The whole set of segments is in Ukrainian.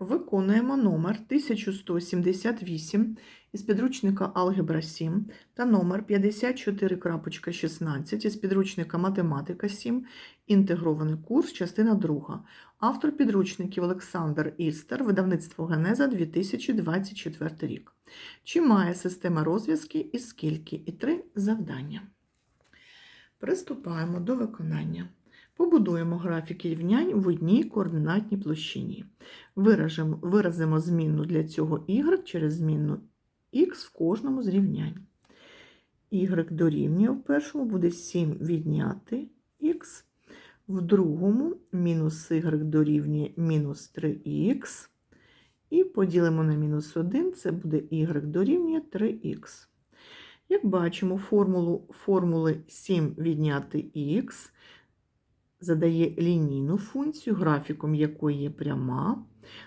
Виконуємо номер 1178 із підручника Алгебра 7 та номер 54.16 із підручника Математика 7, інтегрований курс, частина 2. Автор підручників Олександр Істер, видавництво Генеза 2024 рік. Чи має система розв'язки і скільки? І три завдання. Приступаємо до виконання. Побудуємо графіки рівнянь в одній координатній площині. Виражемо, виразимо змінну для цього y через змінну x в кожному з рівнянь. y дорівнює в першому буде 7 відняти x, в другому мінус y дорівнює мінус 3х. І поділимо на мінус 1, це буде y дорівнює 3х. Як бачимо, формулу формули 7 відняти х задає лінійну функцію, графіком якої є пряма.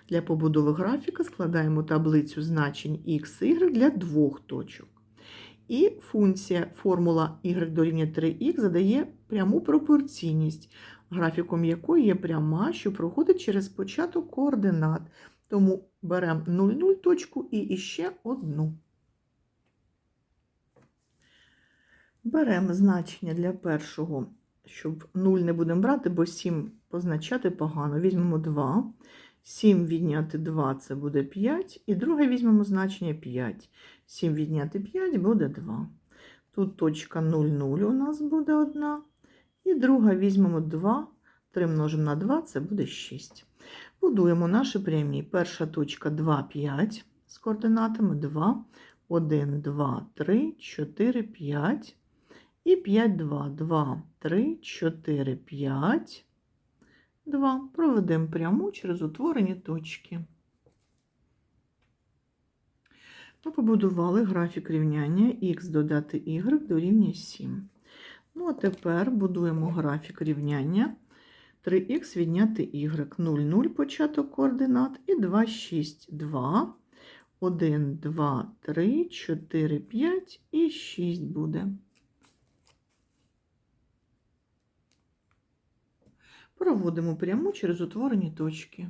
Для побудови графіка складаємо таблицю значень x y для двох точок. І функція формула y дорівнює 3х задає пряму пропорційність, графіком якої є пряма, що проходить через початок координат. Тому беремо 0,0 точку і іще одну. Беремо значення для першого, щоб 0 не будемо брати, бо 7 позначати погано. Візьмемо 2. 7 відняти 2 це буде 5. І друге візьмемо значення 5. 7 відняти 5 буде 2. Тут точка 0, 0 у нас буде 1. І друга візьмемо 2. 3 множимо на 2 це буде 6. Будуємо наші прямі. Перша точка 2, 5 з координатами 2, 1, 2, 3, 4, 5. І 5, 2, 2, 3, 4, 5, 2. Проведемо пряму через утворені точки. Ми побудували графік рівняння х додати y дорівнює 7. Ну, а тепер будуємо графік рівняння 3х відняти y. 0, 0 початок координат і 2, 6, 2, 1, 2, 3, 4, 5 і 6 буде. Проводимо пряму через утворені точки.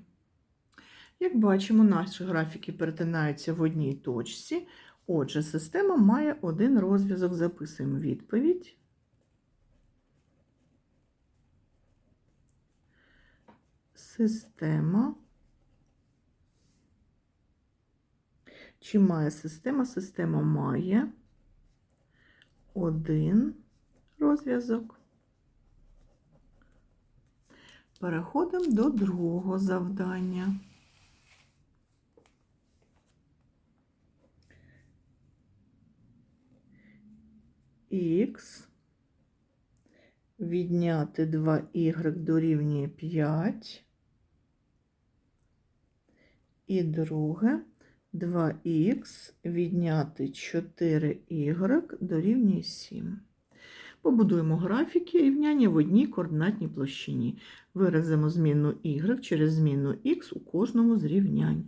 Як бачимо, наші графіки перетинаються в одній точці. Отже, система має один розв'язок. Записуємо відповідь. Система. Чи має система? Система має один розв'язок. Переходимо до другого завдання. Х відняти 2y дорівнює 5. І друге 2х відняти 4y дорівнює 7. Побудуємо графіки рівняння в одній координатній площині. Виразимо змінну y через змінну x у кожному з рівнянь.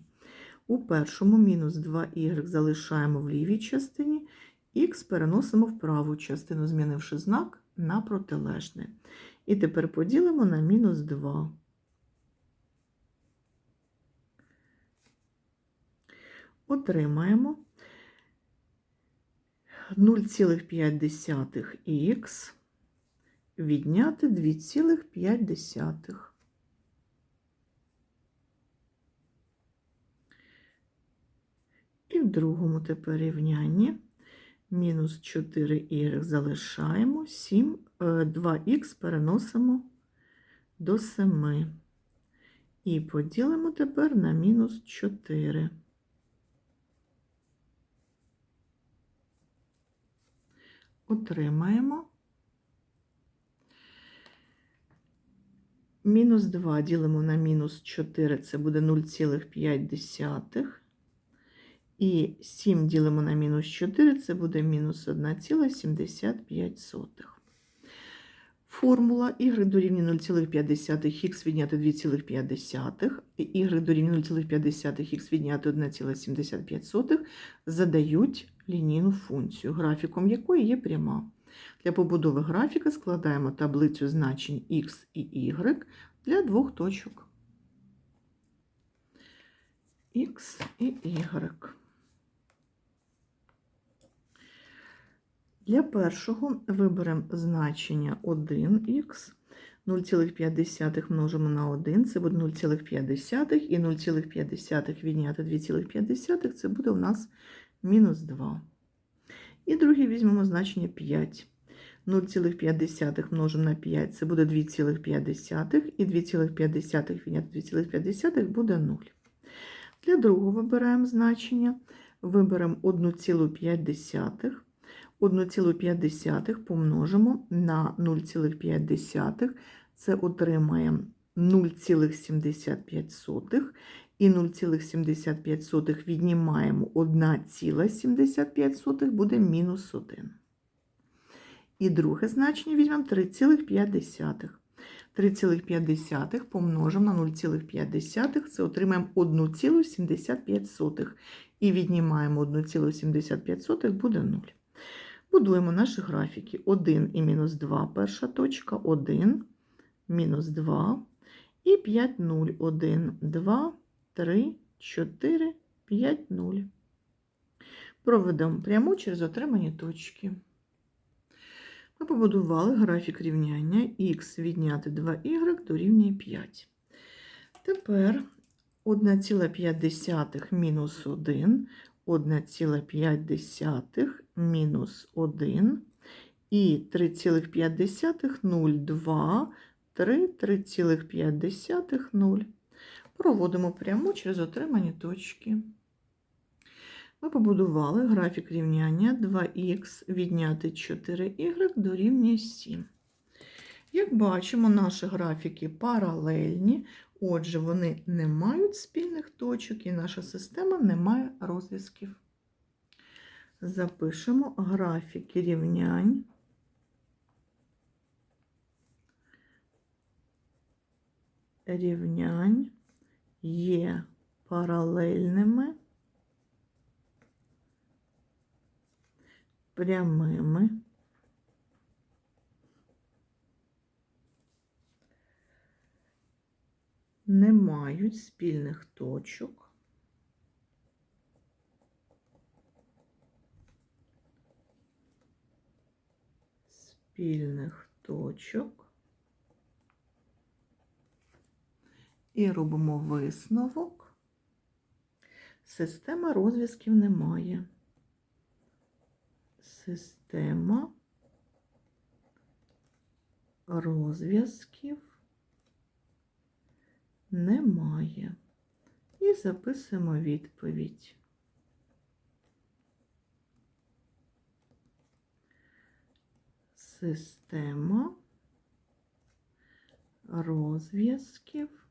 У першому мінус 2y залишаємо в лівій частині, х переносимо в праву частину, змінивши знак на протилежне. І тепер поділимо на мінус 2. Отримаємо 0,5х відняти 2,5. І в другому тепер рівнянні мінус 4y залишаємо, 7, 2х переносимо до 7. І поділимо тепер на мінус 4. Отримаємо. Мінус 2 ділимо на мінус 4, це буде 0,5. І 7 ділимо на мінус 4, це буде мінус 1,75. Формула y дорівнює 0,5 х відняти 2,5 і y дорівнює 0,5 х відняти 1,75 задають лінійну функцію, графіком якої є пряма. Для побудови графіка складаємо таблицю значень x і y для двох точок. Х і Y. Для першого виберемо значення 1х, 0,5 множимо на 1, це буде 0,5, і 0,5 відняти 2,5, це буде у нас мінус 2. І другий візьмемо значення 5. 0,5 множимо на 5, це буде 2,5, і 2,5 відняти 2,5 буде 0. Для другого вибираємо значення, виберемо 1,5. 1,5 помножимо на 0,5, це отримаємо 0,75, і 0,75 віднімаємо 1,75, буде мінус 1. І друге значення візьмемо 3,5. 3,5 помножимо на 0,5, це отримаємо 1,75. І віднімаємо 1,75, буде 0. Будуємо наші графіки. 1 і мінус 2 перша точка, 1, мінус 2, і 5, 0, 1, 2, 3, 4, 5, 0. Проведемо пряму через отримані точки. Ми побудували графік рівняння х відняти 2y дорівнює 5. Тепер 1,5 мінус 1, 1,5 мінус 1 і 3,5 0, 2, 3, 3,5 0. Проводимо пряму через отримані точки. Ми побудували графік рівняння 2х відняти 4y дорівнює 7. Як бачимо, наші графіки паралельні, отже, вони не мають спільних точок і наша система не має розв'язків. Запишемо графіки рівнянь. Рівнянь є паралельними. прямими. Не мають спільних точок. Спільних точок. І робимо висновок. Система розв'язків немає система розв'язків немає. І записуємо відповідь. Система розв'язків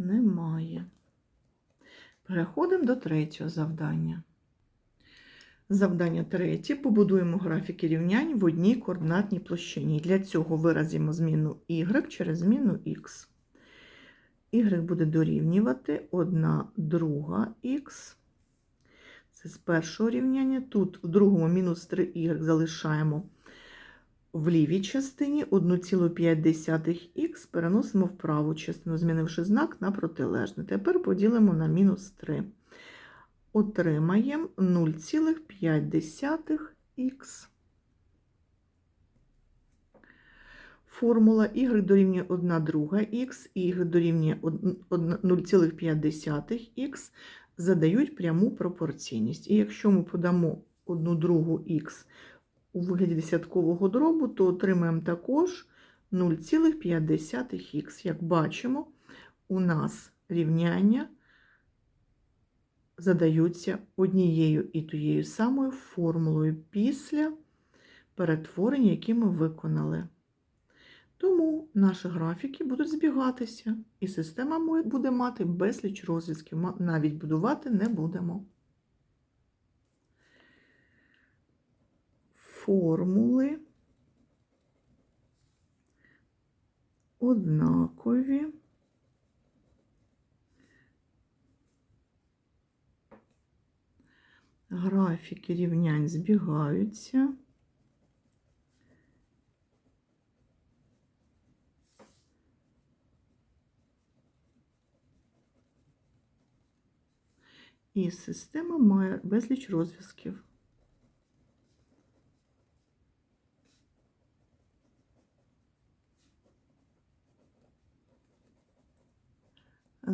немає. Переходимо до третього завдання. Завдання третє. Побудуємо графіки рівнянь в одній координатній площині. Для цього виразимо зміну y через зміну x. Y буде дорівнювати 1 друга х. Це з першого рівняння. Тут в другому мінус 3y залишаємо в лівій частині 1,5х переносимо в праву частину, змінивши знак на протилежний. Тепер поділимо на мінус 3. Отримаємо 0,5х. Формула y дорівнює 1 друга х, y дорівнює 0,5х задають пряму пропорційність. І якщо ми подамо 1 другу х у вигляді десяткового дробу, то отримаємо також 0,5х. Як бачимо, у нас рівняння задаються однією і тією самою формулою після перетворення, які ми виконали. Тому наші графіки будуть збігатися, і система буде мати безліч розв'язків, навіть будувати не будемо. формули однакові. Графіки рівнянь збігаються. І система має безліч розв'язків.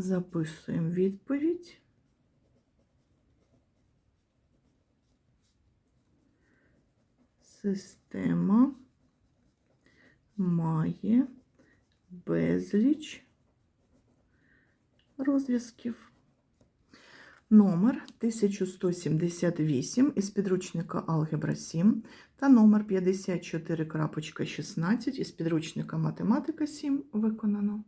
Записуємо відповідь. Система має безліч розв'язків. Номер 1178 із підручника Алгебра 7 та номер 54.16 із підручника Математика 7 виконано.